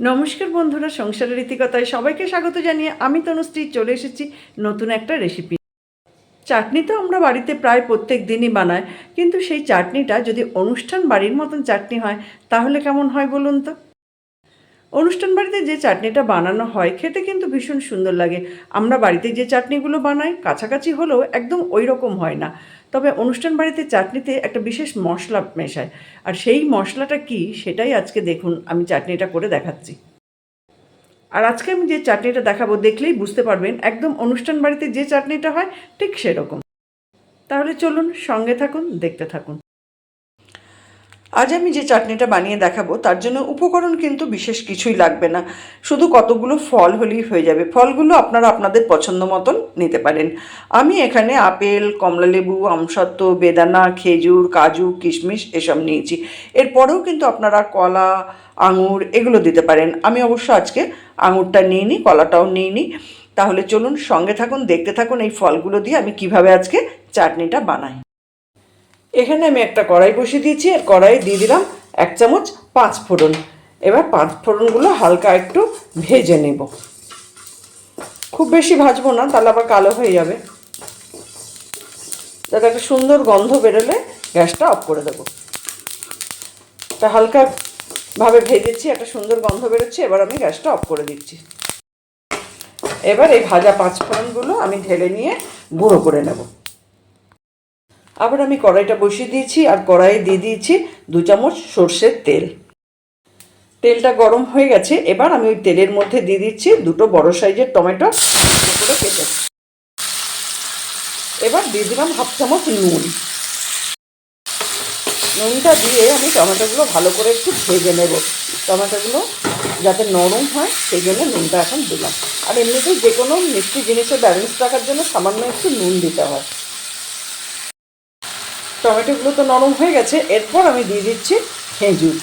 নমস্কার বন্ধুরা সংসারের রীতিকতায় সবাইকে স্বাগত জানিয়ে আমি তনুশ্রী চলে এসেছি নতুন একটা রেসিপি চাটনি তো আমরা বাড়িতে প্রায় প্রত্যেক দিনই বানাই, কিন্তু সেই চাটনিটা যদি অনুষ্ঠান বাড়ির মতন চাটনি হয়, তাহলে কেমন হয় বলুন তো? অনুষ্ঠান বাড়িতে যে চাটনিটা বানানো হয়, খেতে কিন্তু ভীষণ সুন্দর লাগে। আমরা বাড়িতে যে চাটনিগুলো বানাই, কাছাকাছি হলেও একদম ওই রকম হয় না। তবে অনুষ্ঠান বাড়িতে চাটনিতে একটা বিশেষ মশলা মেশায়। আর সেই মশলাটা কি, সেটাই আজকে দেখুন, আমি চাটনিটা করে দেখাচ্ছি। আর আজকে আমি যে চাটনিটা দেখাবো, দেখলেই বুঝতে পারবেন, একদম অনুষ্ঠান বাড়িতে যে চাটনিটা হয়, ঠিক সেরকম। তাহলে চলুন, সঙ্গে থাকুন, দেখতে থাকুন। আজ আমি যে চাটনিটা বানিয়ে দেখাবো, তার জন্য উপকরণ কিন্তু বিশেষ কিছুই লাগবে না। শুধু কতগুলো ফল হলেই হয়ে যাবে। ফলগুলো আপনারা আপনাদের পছন্দ মতন নিতে পারেন। আমি এখানে আপেল, কমলালেবু, আমসত্ত্ব, বেদানা, খেজুর, কাজু, কিশমিশ এসব নিয়েছি। এরপরেও কিন্তু আপনারা কলা, আঙুর এগুলো দিতে পারেন। আমি অবশ্য আজকে আঙুরটা নিয়ে নিই, কলাটাও নিয়ে নিই। তাহলে চলুন সঙ্গে থাকুন, দেখতে থাকুন এই ফলগুলো দিয়ে আমি কীভাবে আজকে চাটনিটা বানাই। এখানে আমি একটা কড়াই বসিয়ে দিয়েছি, আর কড়াইয়ে দিয়ে দিলাম এক চামচ পাঁচ ফোড়ন। এবার পাঁচ ফোড়নগুলো হালকা একটু ভেজে নেব। খুব বেশি ভাজবো না, তাহলে আবার কালো হয়ে যাবে। যাতে একটা সুন্দর গন্ধ বেরোলে গ্যাসটা অফ করে দেবো। তা হালকা ভাবে ভেজেছি, একটা সুন্দর গন্ধ বেরোচ্ছে, এবার আমি গ্যাসটা অফ করে দিচ্ছি। এবার এই ভাজা পাঁচ ফোড়নগুলো আমি ঢেলে নিয়ে গুঁড়ো করে নেব। আবার আমি কড়াইটা বসিয়ে দিয়েছি আর কড়াইয়ে দিয়ে দিয়েছি দু চামচ সর্ষের তেল। তেলটা গরম হয়ে গেছে, এবার আমি ওই তেলের মধ্যে দিয়ে দিচ্ছি দুটো বড় সাইজের টমেটো। করে কেটে এবার দিয়ে দিলাম হাফ চামচ নুন। নুনটা দিয়ে আমি টমেটোগুলো ভালো করে একটু ভেজে নেব। টমেটোগুলো যাতে নরম হয়, সেই জন্য নুনটা এখন দিলাম। আর এমনিতেই যে কোনো মিষ্টি জিনিসের ব্যালেন্স রাখার জন্য সামান্য একটু নুন দিতে হয়। টমেটোগুলো তো নরম হয়ে গেছে, এরপর আমি দিয়ে দিচ্ছি খেজুর।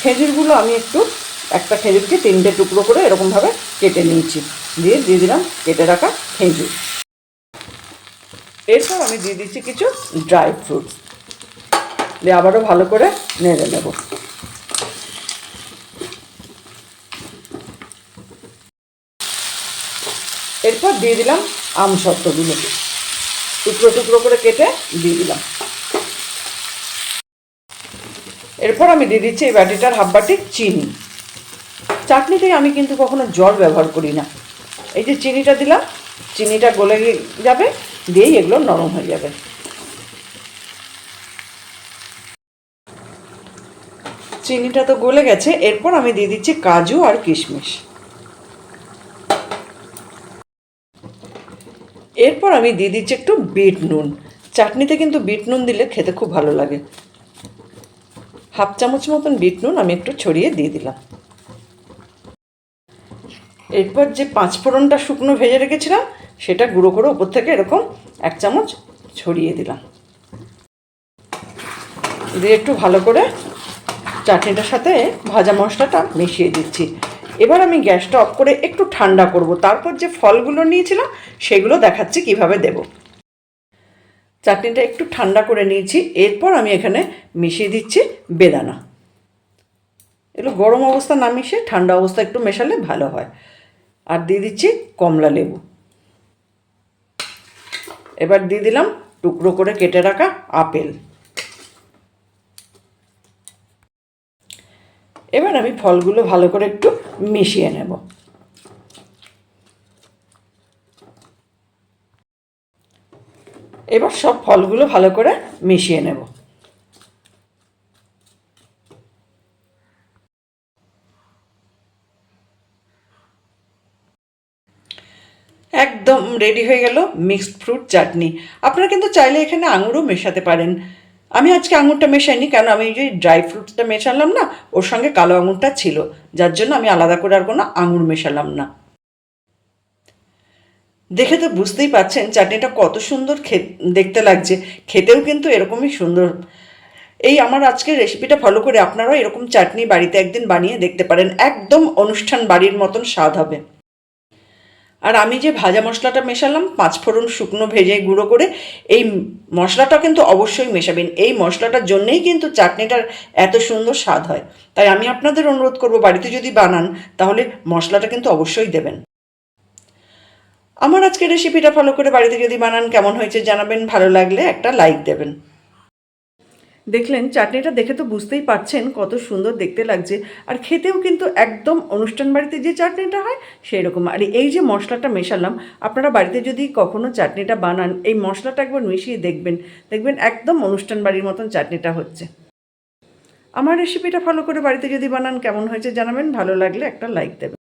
খেজুরগুলো আমি একটু, একটা খেজুরকে তিনটে টুকরো করে এরকমভাবে কেটে নিয়েছি। দিয়ে দিয়ে দিলাম কেটে রাখা খেজুর। এরপর আমি দিয়ে দিচ্ছি কিছু ড্রাই ফ্রুটস। দিয়ে আবারও ভালো করে নেড়ে নেব। এরপর দিয়ে দিলাম আমসত্ত্বগুলো টুকরো টুকরো করে কেটে দিয়ে দিলাম। এরপর আমি দিয়ে দিচ্ছি এই বাটিটার হাফ বাটি চিনি। চাটনিতে আমি কিন্তু কখনো জল ব্যবহার করি না। এই যে চিনিটা দিলাম, চিনিটা গলে যাবে, দিয়েই এগুলো নরম হয়ে যাবে। চিনিটা তো গলে গেছে, এরপর আমি দিয়ে দিচ্ছি কাজু আর কিশমিশ। এরপর আমি দিয়ে দিচ্ছি একটু বিট নুন। চাটনিতে কিন্তু বিট নুন দিলে খেতে খুব ভালো লাগে। হাফ চামচ মতন বিট নুন আমি একটু ছড়িয়ে দিয়ে দিলাম। এরপর যে পাঁচ ফোড়নটা শুকনো ভেজে রেখেছিলাম, সেটা গুঁড়ো করে ওপর থেকে এরকম এক চামচ ছড়িয়ে দিলাম। দিয়ে একটু ভালো করে চাটনিটার সাথে ভাজা মশলাটা মিশিয়ে দিচ্ছি। এবার আমি গ্যাসটা অফ করে একটু ঠান্ডা করব। তারপর যে ফলগুলো নিয়েছিলাম, সেগুলো দেখাচ্ছি কীভাবে দেব। চাটনিটা একটু ঠান্ডা করে নিয়েছি, এরপর আমি এখানে মিশিয়ে দিচ্ছি বেদানা। এগুলো গরম অবস্থা না মিশিয়ে ঠান্ডা অবস্থা একটু মেশালে ভালো হয়। আর দিয়ে দিচ্ছি কমলা লেবু। এবার দিয়ে দিলাম টুকরো করে কেটে রাখা আপেল। এবার আমি ফলগুলো ভালো করে একটু মিশিয়ে নেব। এবার সব ফলগুলো ভালো করে মিশিয়ে নেব। একদম রেডি হয়ে গেল মিক্সড ফ্রুট চাটনি। আপনারা কিন্তু চাইলে এখানে আঙুরও মেশাতে পারেন। আমি আজকে আঙুরটা মেশাইনি, কারণ আমি যে ড্রাই ফ্রুটসটা মেশালাম না, ওর সঙ্গে কালো আঙুরটা ছিল। যার জন্য আমি আলাদা করে আর কোনো আঙুর মেশালাম না। দেখে তো বুঝতেই পাচ্ছেন চাটনিটা কত সুন্দর দেখতে লাগছে। খেতেও কিন্তু এরকমই সুন্দর। এই আমার আজকের রেসিপিটা ফলো করে আপনারাও এরকম চাটনি বাড়িতে একদিন বানিয়ে দেখতে পারেন। একদম অনুষ্ঠান বাড়ির মতন স্বাদ হবে। আর আমি যে ভাজা মশলাটা মেশালাম, পাঁচ ফোড়ন শুকনো ভেজে গুঁড়ো করে, এই মশলাটা কিন্তু অবশ্যই মেশাবেন। এই মশলাটার জন্যেই কিন্তু চাটনিটার এত সুন্দর স্বাদ হয়। তাই আমি আপনাদের অনুরোধ করব, বাড়িতে যদি বানান, তাহলে মশলাটা কিন্তু অবশ্যই দেবেন। আমার আজকের রেসিপিটা ফলো করে বাড়িতে যদি বানান, কেমন হয়েছে জানাবেন, ভালো লাগলে একটা লাইক দেবেন। দেখলেন, চাটনিটা দেখে তো বুঝতেই পারছেন কত সুন্দর দেখতে লাগছে। আর খেতেও কিন্তু একদম অনুষ্ঠান বাড়িতে যে চাটনিটা হয় সেই রকম আর এই যে মশলাটা মেশালাম, আপনারা বাড়িতে যদি কখনো চাটনিটা বানান, এই মশলাটা একবার মিশিয়ে দেখবেন। দেখবেন একদম অনুষ্ঠান বাড়ির মতন চাটনিটা হচ্ছে। আমার রেসিপিটা ফলো করে বাড়িতে যদি বানান, কেমন হয়েছে জানাবেন, ভালো লাগলে একটা লাইক দেবেন।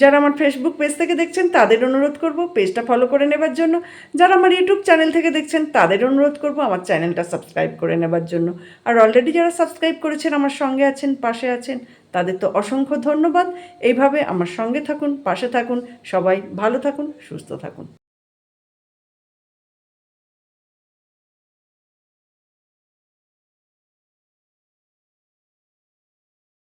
যারা আমার ফেসবুক পেজ থেকে দেখছেন, তাদের অনুরোধ করব পেজটা ফলো করে নেবার জন্য। যারা আমার ইউটিউব চ্যানেল থেকে দেখছেন, তাদের অনুরোধ করব আমার চ্যানেলটা সাবস্ক্রাইব করে নেবার জন্য। আর অলরেডি যারা সাবস্ক্রাইব করেছেন, আমার সঙ্গে আছেন, পাশে আছেন, তাদের তো অসংখ্য ধন্যবাদ। এইভাবে আমার সঙ্গে থাকুন, পাশে থাকুন, সবাই ভালো থাকুন, সুস্থ থাকুন।